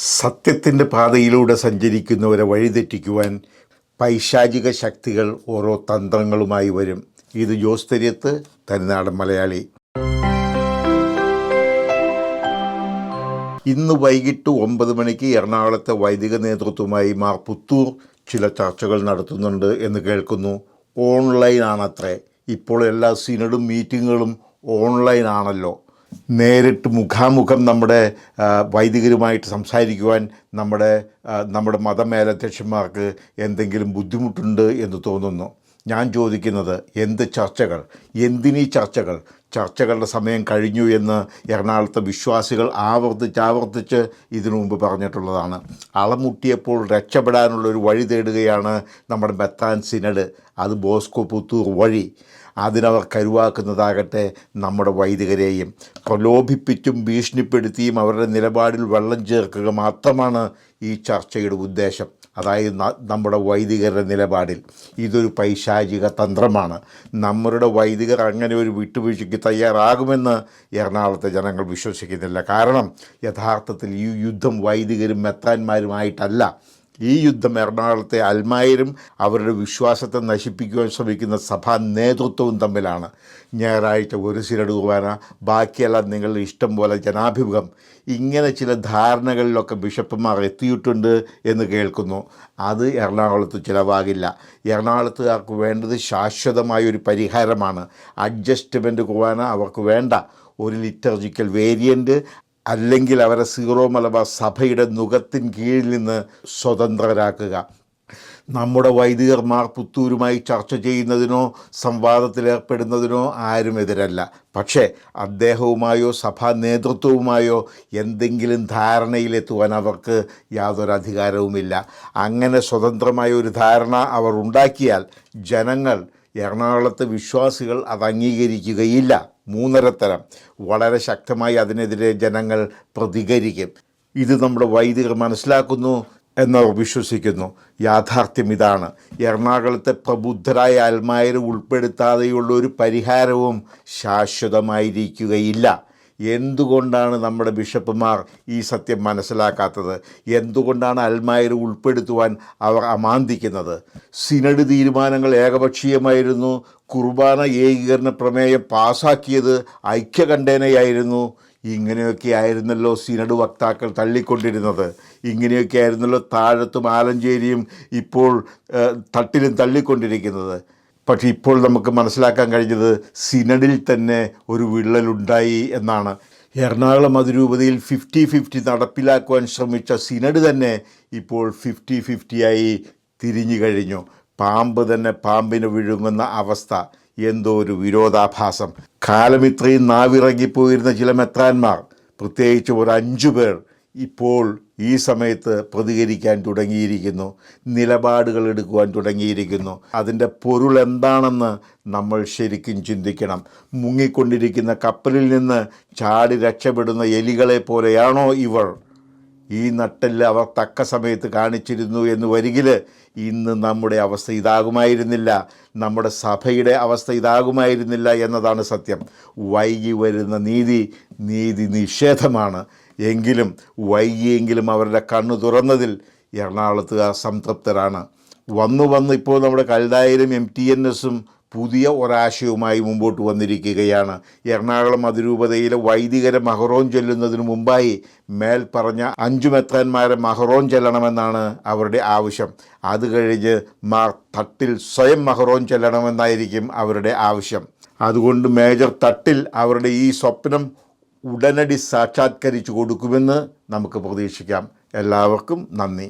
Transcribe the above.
സത്യത്തിന്റെ പാതയിലൂടെ സഞ്ചരിക്കുന്നവരെ വഴിതെറ്റിക്കുവാൻ പൈശാചിക ശക്തികൾ ഓരോ തന്ത്രങ്ങളുമായി വരും. ഇത് ജോസ് തെരിയത്ത് തനിനാടൻ മലയാളി. ഇന്ന് വൈകിട്ട് ഒമ്പത് മണിക്ക് എറണാകുളത്തെ വൈദിക നേതൃത്വമായി മാർ പുത്തൂർ ചില ചർച്ചകൾ നടത്തുന്നുണ്ട് എന്ന് കേൾക്കുന്നു. ഓൺലൈനാണത്രേ. ഇപ്പോൾ എല്ലാ സിനഡും മീറ്റിങ്ങുകളും ഓൺലൈൻ ആണല്ലോ നേരിട്ട് മുഖാമുഖം നമ്മുടെ വൈദികരുമായിട്ട് സംസാരിക്കുവാൻ നമ്മുടെ നമ്മുടെ മതമേലധ്യക്ഷന്മാർക്ക് എന്തെങ്കിലും ബുദ്ധിമുട്ടുണ്ട് എന്ന് തോന്നുന്നു. ഞാൻ ചോദിക്കുന്നത് എന്ത് ചർച്ചകൾ? എന്തിനീ ചർച്ചകൾ? ചർച്ചകളുടെ സമയം കഴിഞ്ഞു എന്ന് എറണാകുളത്തെ വിശ്വാസികൾ ആവർത്തിച്ച് ആവർത്തിച്ച് ഇതിനു മുമ്പ് പറഞ്ഞിട്ടുള്ളതാണ്. അളമുട്ടിയപ്പോൾ രക്ഷപ്പെടാനുള്ള ഒരു വഴി തേടുകയാണ് നമ്മുടെ മെത്താൻ സിനഡ്. അത് ബോസ്കോ പുത്തൂർ വഴി. അതിനവർ കരുവാക്കുന്നതാകട്ടെ നമ്മുടെ വൈദികരെയും. പ്രലോഭിപ്പിച്ചും ഭീഷണിപ്പെടുത്തിയും അവരുടെ നിലപാടിൽ വെള്ളം ചേർക്കുക മാത്രമാണ് ഈ ചർച്ചയുടെ ഉദ്ദേശം. അതായത് നമ്മുടെ വൈദികരുടെ നിലപാടിൽ. ഇതൊരു പൈശാചിക തന്ത്രമാണ്. നമ്മളുടെ വൈദികർ അങ്ങനെ ഒരു വിട്ടുവീഴ്ചയ്ക്ക് തയ്യാറാകുമെന്ന് എറണാകുളത്തെ ജനങ്ങൾ വിശ്വസിക്കുന്നില്ല. കാരണം യഥാർത്ഥത്തിൽ ഈ യുദ്ധം വൈദികരും മെത്താന്മാരുമായിട്ടല്ല ഈ യുദ്ധം എറണാകുളത്തെ അൽമായരും അവരുടെ വിശ്വാസത്തെ നശിപ്പിക്കുവാൻ ശ്രമിക്കുന്ന സഭാ നേതൃത്വവും തമ്മിലാണ്. ഞായറാഴ്ച ഒരു സിരടുവാന ബാക്കിയെല്ലാം നിങ്ങളുടെ ഇഷ്ടം പോലെ ജനാഭിമുഖം. ഇങ്ങനെ ചില ധാരണകളിലൊക്കെ ബിഷപ്പുമാർ എത്തിയിട്ടുണ്ട് എന്ന് കേൾക്കുന്നു. അത് എറണാകുളത്ത് ചിലവാകില്ല. എറണാകുളത്തുകാർക്ക് വേണ്ടത് ശാശ്വതമായ ഒരു പരിഹാരമാണ്. അഡ്ജസ്റ്റ്മെന്റ് കുർബാന അവർക്ക് വേണ്ട. ഒരു ലിറ്റർജിക്കൽ വേരിയന്റ് അല്ലെങ്കിൽ അവരെ സീറോ മലബാർ സഭയുടെ നുഖത്തിൻ കീഴിൽ നിന്ന് സ്വതന്ത്രരാക്കുക. നമ്മുടെ വൈദികർമാർ പുത്തൂരുമായി ചർച്ച ചെയ്യുന്നതിനോ സംവാദത്തിലേർപ്പെടുന്നതിനോ ആരും എതിരല്ല. പക്ഷേ അദ്ദേഹവുമായോ സഭാ നേതൃത്വവുമായോ എന്തെങ്കിലും ധാരണയിലെത്തുവാൻ അവർക്ക് യാതൊരു അധികാരവുമില്ല. അങ്ങനെ സ്വതന്ത്രമായ ഒരു ധാരണ അവർ ഉണ്ടാക്കിയാൽ ജനങ്ങൾ എറണാകുളത്തെ വിശ്വാസികൾ അത് അംഗീകരിക്കുകയില്ല. മൂന്നരത്തരം. വളരെ ശക്തമായി അതിനെതിരെ ജനങ്ങൾ പ്രതികരിക്കും. ഇത് നമ്മുടെ വൈദികർ മനസ്സിലാക്കുന്നു എന്നവർ വിശ്വസിക്കുന്നു. യാഥാർത്ഥ്യം ഇതാണ്. എറണാകുളത്തെ പ്രബുദ്ധരായ അൽമായരെ ഉൾപ്പെടുത്താതെയുള്ള ഒരു പരിഹാരവും ശാശ്വതമായിരിക്കുകയില്ല. എന്തുകൊണ്ടാണ് നമ്മുടെ ബിഷപ്പുമാർ ഈ സത്യം മനസ്സിലാക്കാത്തത്? എന്തുകൊണ്ടാണ് അൽമായരെ ഉൾപ്പെടുത്തുവാൻ അവർ അമാന്തിക്കുന്നത്? സിനഡ് തീരുമാനങ്ങൾ ഏകപക്ഷീയമായിരുന്നു. കുർബാന ഏകീകരണ പ്രമേയം പാസാക്കിയത് ഐക്യകണ്ഠേനയായിരുന്നു. ഇങ്ങനെയൊക്കെ ആയിരുന്നല്ലോ സിനഡ് വക്താക്കൾ തള്ളിക്കൊണ്ടിരുന്നത്. ഇങ്ങനെയൊക്കെ ആയിരുന്നല്ലോ താഴത്തും ആലഞ്ചേരിയും ഇപ്പോൾ തട്ടിലും തള്ളിക്കൊണ്ടിരിക്കുന്നത്. പക്ഷേ ഇപ്പോൾ നമുക്ക് മനസ്സിലാക്കാൻ കഴിഞ്ഞത് സിനഡിൽ തന്നെ ഒരു വിള്ളലുണ്ടായി എന്നാണ്. എറണാകുളം അതിരൂപതയിൽ ഫിഫ്റ്റി ഫിഫ്റ്റി നടപ്പിലാക്കുവാൻ ശ്രമിച്ച സിനഡ് തന്നെ ഇപ്പോൾ ഫിഫ്റ്റി ഫിഫ്റ്റിയായി തിരിഞ്ഞു കഴിഞ്ഞു. പാമ്പ് തന്നെ പാമ്പിന് വിഴുങ്ങുന്ന അവസ്ഥ. എന്തോ ഒരു വിരോധാഭാസം. കാലം ഇത്രയും നാവിറങ്ങിപ്പോയിരുന്ന ചില മെത്രാന്മാർ പ്രത്യേകിച്ച് ഒരു അഞ്ചു പേർ ഇപ്പോൾ ഈ സമയത്ത് പ്രതികരിക്കാൻ തുടങ്ങിയിരിക്കുന്നു നിലപാടുകൾ എടുക്കുവാൻ തുടങ്ങിയിരിക്കുന്നു. അതിന്റെ പൊരുൾ എന്താണെന്ന് നമ്മൾ ശരിക്കും ചിന്തിക്കണം. മുങ്ങിക്കൊണ്ടിരിക്കുന്ന കപ്പലിൽ നിന്ന് ചാടി രക്ഷപ്പെടുന്ന എലികളെ പോലെയാണോ ഇവർ? ഈ നട്ടെല്ല് അവർ തക്ക സമയത്ത് കാണിച്ചിരുന്നു എന്ന് വരികിൽ ഇന്ന് നമ്മുടെ അവസ്ഥ ഇതാകുമായിരുന്നില്ല. നമ്മുടെ സഭയുടെ അവസ്ഥ ഇതാകുമായിരുന്നില്ല എന്നതാണ് സത്യം. വൈകി വരുന്ന നീതി നീതി നിഷേധമാണ്. എങ്കിലും വൈകിയെങ്കിലും അവരുടെ കണ്ണു തുറന്നതിൽ എറണാകുളത്തുകാർ സംതൃപ്തരാണ്. വന്നു വന്ന് ഇപ്പോൾ നമ്മുടെ കൽതായരും എം ടി എൻ എസും പുതിയ ഒരാശയവുമായി മുമ്പോട്ട് വന്നിരിക്കുകയാണ്. എറണാകുളം അതിരൂപതയിലെ വൈദികരെ മഹറോൻ ചൊല്ലുന്നതിന് മുമ്പായി മേൽ പറഞ്ഞ അഞ്ചു മെത്താന്മാരെ മഹറോൻ ചെല്ലണമെന്നാണ് അവരുടെ ആവശ്യം. അത് കഴിഞ്ഞ് മാർ തട്ടിൽ സ്വയം മഹറോൻ ചെല്ലണമെന്നായിരിക്കും അവരുടെ ആവശ്യം. അതുകൊണ്ട് മേജർ തട്ടിൽ അവരുടെ ഈ സ്വപ്നം ഉടനടി സാക്ഷാത്കരിച്ചു കൊടുക്കുമെന്ന് നമുക്ക് പ്രതീക്ഷിക്കാം. എല്ലാവർക്കും നന്ദി.